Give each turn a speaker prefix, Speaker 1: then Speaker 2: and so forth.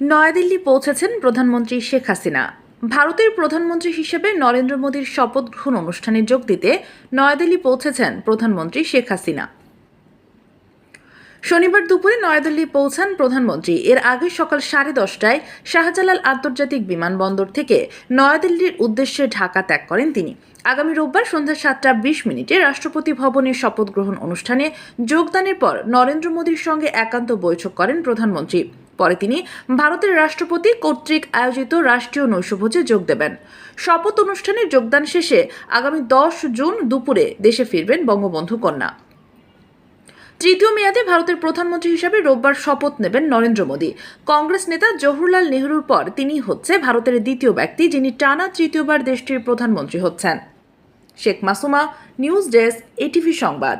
Speaker 1: নয়াদিল্লি পৌঁছেছেন প্রধানমন্ত্রী শেখ হাসিনা। ভারতের প্রধানমন্ত্রী হিসেবে নরেন্দ্র মোদীর শপথ গ্রহণ অনুষ্ঠানে যোগ দিতে নয়াদিল্লি পৌঁছেছেন প্রধানমন্ত্রী শেখ হাসিনা। শনিবার দুপুরে নয়াদিল্লি পৌঁছান প্রধানমন্ত্রী। এর আগে সকাল সাড়ে দশটায় শাহজালাল আন্তর্জাতিক বিমানবন্দর থেকে নয়াদিল্লির উদ্দেশ্যে ঢাকা ত্যাগ করেন তিনি। আগামী রোববার সন্ধ্যা সাতটা বিশ মিনিটে রাষ্ট্রপতি ভবনের শপথ গ্রহণ অনুষ্ঠানে যোগদানের পর নরেন্দ্র মোদীর সঙ্গে একান্ত বৈঠক করেন প্রধানমন্ত্রী। পরে তিনি ভারতের রাষ্ট্রপতি কর্তৃক আয়োজিত রাষ্ট্রীয় নৈশভোজে যোগ দেবেন। শপথ অনুষ্ঠানে যোগদান শেষে আগামী দশ জুন দুপুরে দেশে ফিরবেন বঙ্গবন্ধু কন্যা। তৃতীয় মেয়াদে ভারতের প্রধানমন্ত্রী হিসাবে রোববার শপথ নেবেন নরেন্দ্র মোদী। কংগ্রেস নেতা জওহরলাল নেহরুর পর তিনি হচ্ছে ভারতের দ্বিতীয় ব্যক্তি যিনি টানা তৃতীয়বার দেশটির প্রধানমন্ত্রী হচ্ছেন। Sheikh Masuma, news desk, ATV সংবাদ।